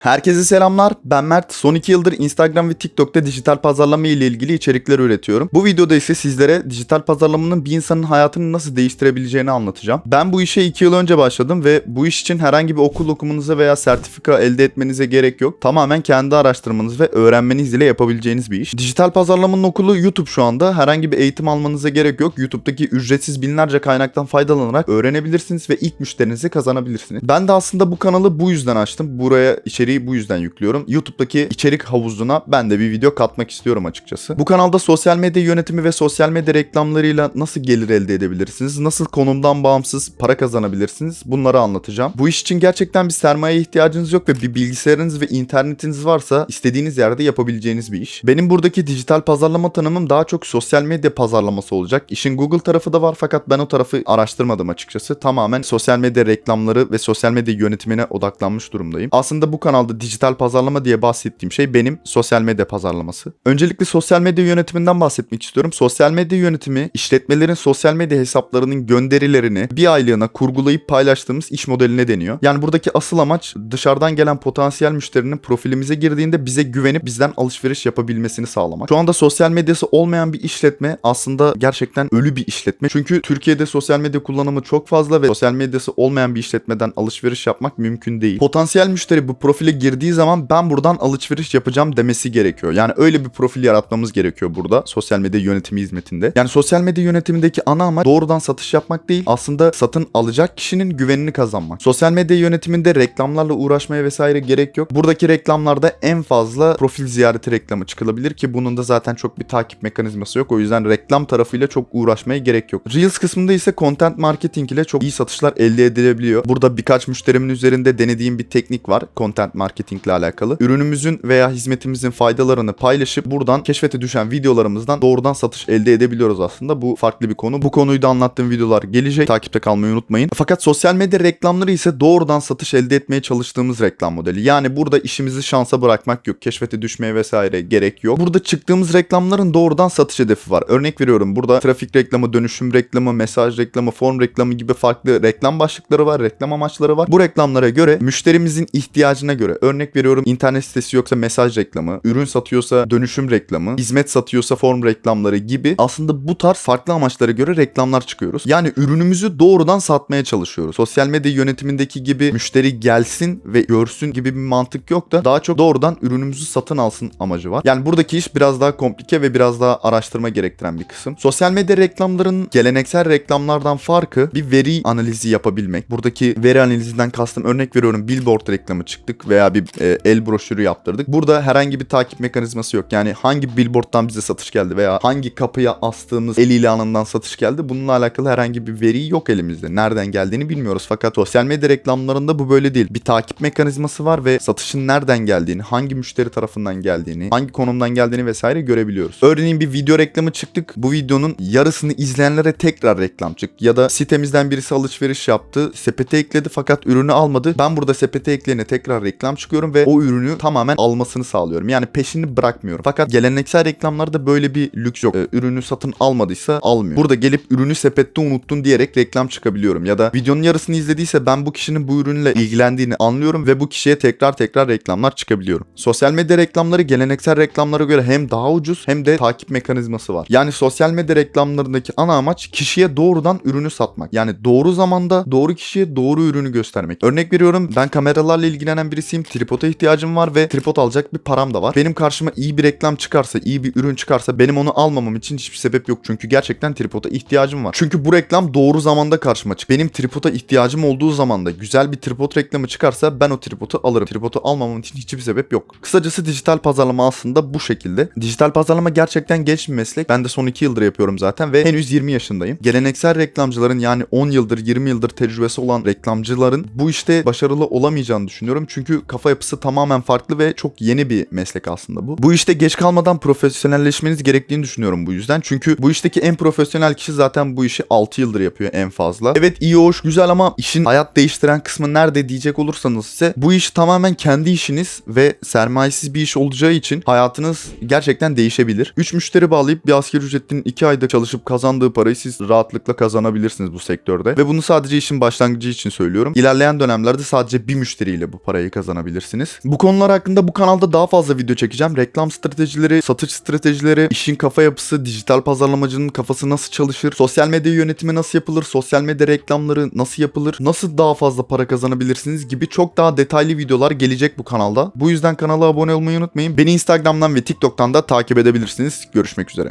Herkese selamlar. Ben Mert. Son 2 yıldır Instagram ve TikTok'ta dijital pazarlama ile ilgili içerikler üretiyorum. Bu videoda ise sizlere dijital pazarlamanın bir insanın hayatını nasıl değiştirebileceğini anlatacağım. Ben bu işe 2 yıl önce başladım ve bu iş için herhangi bir okul okumanıza veya sertifika elde etmenize gerek yok. Tamamen kendi araştırmanız ve öğrenmeniz ile yapabileceğiniz bir iş. Dijital pazarlamanın okulu YouTube şu anda. Herhangi bir eğitim almanıza gerek yok. YouTube'daki ücretsiz binlerce kaynaktan faydalanarak öğrenebilirsiniz ve ilk müşterinizi kazanabilirsiniz. Ben de aslında bu kanalı bu yüzden açtım. Buraya içeriği bu yüzden yüklüyorum. YouTube'daki içerik havuzuna ben de bir video katmak istiyorum açıkçası. Bu kanalda sosyal medya yönetimi ve sosyal medya reklamlarıyla nasıl gelir elde edebilirsiniz? Nasıl konumdan bağımsız para kazanabilirsiniz? Bunları anlatacağım. Bu iş için gerçekten bir sermaye ihtiyacınız yok ve bir bilgisayarınız ve internetiniz varsa istediğiniz yerde yapabileceğiniz bir iş. Benim buradaki dijital pazarlama tanımım daha çok sosyal medya pazarlaması olacak. İşin Google tarafı da var fakat ben o tarafı araştırmadım açıkçası. Tamamen sosyal medya reklamları ve sosyal medya yönetimine odaklanmış durumdayım. Aslında bu kanalda dijital pazarlama diye bahsettiğim şey benim sosyal medya pazarlaması. Öncelikle sosyal medya yönetiminden bahsetmek istiyorum. Sosyal medya yönetimi işletmelerin sosyal medya hesaplarının gönderilerini bir aylığına kurgulayıp paylaştığımız iş modeline deniyor. Yani buradaki asıl amaç dışarıdan gelen potansiyel müşterinin profilimize girdiğinde bize güvenip bizden alışveriş yapabilmesini sağlamak. Şu anda sosyal medyası olmayan bir işletme aslında gerçekten ölü bir işletme. Çünkü Türkiye'de sosyal medya kullanımı çok fazla ve sosyal medyası olmayan bir işletmeden alışveriş yapmak mümkün değil. Potansiyel müşteri bu profile girdiği zaman ben buradan alışveriş yapacağım demesi gerekiyor. Yani öyle bir profil yaratmamız gerekiyor burada sosyal medya yönetimi hizmetinde. Yani sosyal medya yönetimindeki ana amaç doğrudan satış yapmak değil aslında satın alacak kişinin güvenini kazanmak. Sosyal medya yönetiminde reklamlarla uğraşmaya vesaire gerek yok. Buradaki reklamlarda en fazla profil ziyareti reklamı çıkılabilir ki bunun da zaten çok bir takip mekanizması yok. O yüzden reklam tarafıyla çok uğraşmaya gerek yok. Reels kısmında ise content marketing ile çok iyi satışlar elde edilebiliyor. Burada birkaç müşterimin üzerinde denediğim bir teknik var content marketing ile alakalı. Ürünümüzün veya hizmetimizin faydalarını paylaşıp buradan keşfete düşen videolarımızdan doğrudan satış elde edebiliyoruz aslında. Bu farklı bir konu. Bu konuyu da anlattığım videolar gelecek. Takipte kalmayı unutmayın. Fakat sosyal medya reklamları ise doğrudan satış elde etmeye çalıştığımız reklam modeli. Yani burada işimizi şansa bırakmak yok. Keşfete düşmeye vesaire gerek yok. Burada çıktığımız reklamların doğrudan satış hedefi var. Örnek veriyorum burada trafik reklamı, dönüşüm reklamı, mesaj reklamı, form reklamı gibi farklı reklam başlıkları var, reklam amaçları var. Bu reklamlara göre müşterimizin ihtiyacına göre örnek veriyorum internet sitesi yoksa mesaj reklamı, ürün satıyorsa dönüşüm reklamı, hizmet satıyorsa form reklamları gibi aslında bu tarz farklı amaçlara göre reklamlar çıkıyoruz. Yani ürünümüzü doğrudan satmaya çalışıyoruz. Sosyal medya yönetimindeki gibi müşteri gelsin ve görsün gibi bir mantık yok da daha çok doğrudan ürünümüzü satın alsın amacı var. Yani buradaki iş biraz daha komplike ve biraz daha araştırma gerektiren bir kısım. Sosyal medya reklamlarının geleneksel reklamlardan farkı bir veri analizi yapabilmek. Buradaki veri analizinden kastım örnek veriyorum billboard reklamı çıktık veya bir e, el broşürü yaptırdık. Burada herhangi bir takip mekanizması yok. Yani hangi billboarddan bize satış geldi veya hangi kapıya astığımız el ilanından satış geldi. Bununla alakalı herhangi bir veri yok elimizde. Nereden geldiğini bilmiyoruz. Fakat sosyal medya reklamlarında bu böyle değil. Bir takip mekanizması var ve satışın nereden geldiğini, hangi müşteri tarafından geldiğini, hangi konumdan geldiğini vesaire görebiliyoruz. Örneğin bir video reklamı çıktık. Bu videonun yarısını izleyenlere tekrar reklam çık. Ya da sitemizden birisi alışveriş yaptı. Sepete ekledi fakat ürünü almadı. Ben burada sepete ekleyene tekrar reklam çıkıyorum ve o ürünü tamamen almasını sağlıyorum. Yani peşini bırakmıyorum. Fakat geleneksel reklamlarda böyle bir lüks yok. Ee, ürünü satın almadıysa almıyor. Burada gelip ürünü sepette unuttun diyerek reklam çıkabiliyorum. Ya da videonun yarısını izlediyse ben bu kişinin bu ürünle ilgilendiğini anlıyorum ve bu kişiye tekrar tekrar reklamlar çıkabiliyorum. Sosyal medya reklamları geleneksel reklamlara göre hem daha ucuz hem de takip mekanizması var. Yani sosyal medya reklamlarındaki ana amaç kişiye doğrudan ürünü satmak. Yani doğru zamanda doğru kişiye doğru ürünü göstermek. Örnek veriyorum ben kameralarla ilgilenen birisiyim. Tripoda ihtiyacım var ve tripod alacak bir param da var. Benim karşıma iyi bir reklam çıkarsa, iyi bir ürün çıkarsa benim onu almamam için hiçbir sebep yok. Çünkü gerçekten tripoda ihtiyacım var. Çünkü bu reklam doğru zamanda karşıma çık. Benim tripoda ihtiyacım olduğu zamanda güzel bir tripod reklamı çıkarsa ben o tripodu alırım. Tripodu almamam için hiçbir sebep yok. Kısacası dijital pazarlama aslında bu şekilde. Dijital pazarlama gerçekten genç bir meslek. Ben de son 2 yıldır yapıyorum zaten ve henüz 20 yaşındayım. Geleneksel reklamcıların yani 10 yıldır 20 yıldır tecrübesi olan reklamcıların bu işte başarılı olamayacağını düşünüyorum. Çünkü kafa yapısı tamamen farklı ve çok yeni bir meslek aslında bu. Bu işte geç kalmadan profesyonelleşmeniz gerektiğini düşünüyorum bu yüzden. Çünkü bu işteki en profesyonel kişi zaten bu işi 6 yıldır yapıyor en fazla. Evet iyi hoş güzel ama işin hayat değiştiren kısmı nerede diyecek olursanız ise bu iş tamamen kendi işiniz ve sermayesiz bir iş olacağı için hayatınız gerçekten değişebilir. 3 müşteri bağlayıp bir asgari ücretin 2 ayda çalışıp kazandığı parayı siz rahatlıkla kazanabilirsiniz bu sektörde. Ve bunu sadece işin başlangıcı için söylüyorum. İlerleyen dönemlerde sadece bir müşteriyle bu parayı kazanabilirsiniz kazanabilirsiniz. Bu konular hakkında bu kanalda daha fazla video çekeceğim. Reklam stratejileri, satış stratejileri, işin kafa yapısı, dijital pazarlamacının kafası nasıl çalışır, sosyal medya yönetimi nasıl yapılır, sosyal medya reklamları nasıl yapılır, nasıl daha fazla para kazanabilirsiniz gibi çok daha detaylı videolar gelecek bu kanalda. Bu yüzden kanala abone olmayı unutmayın. Beni Instagram'dan ve TikTok'tan da takip edebilirsiniz. Görüşmek üzere.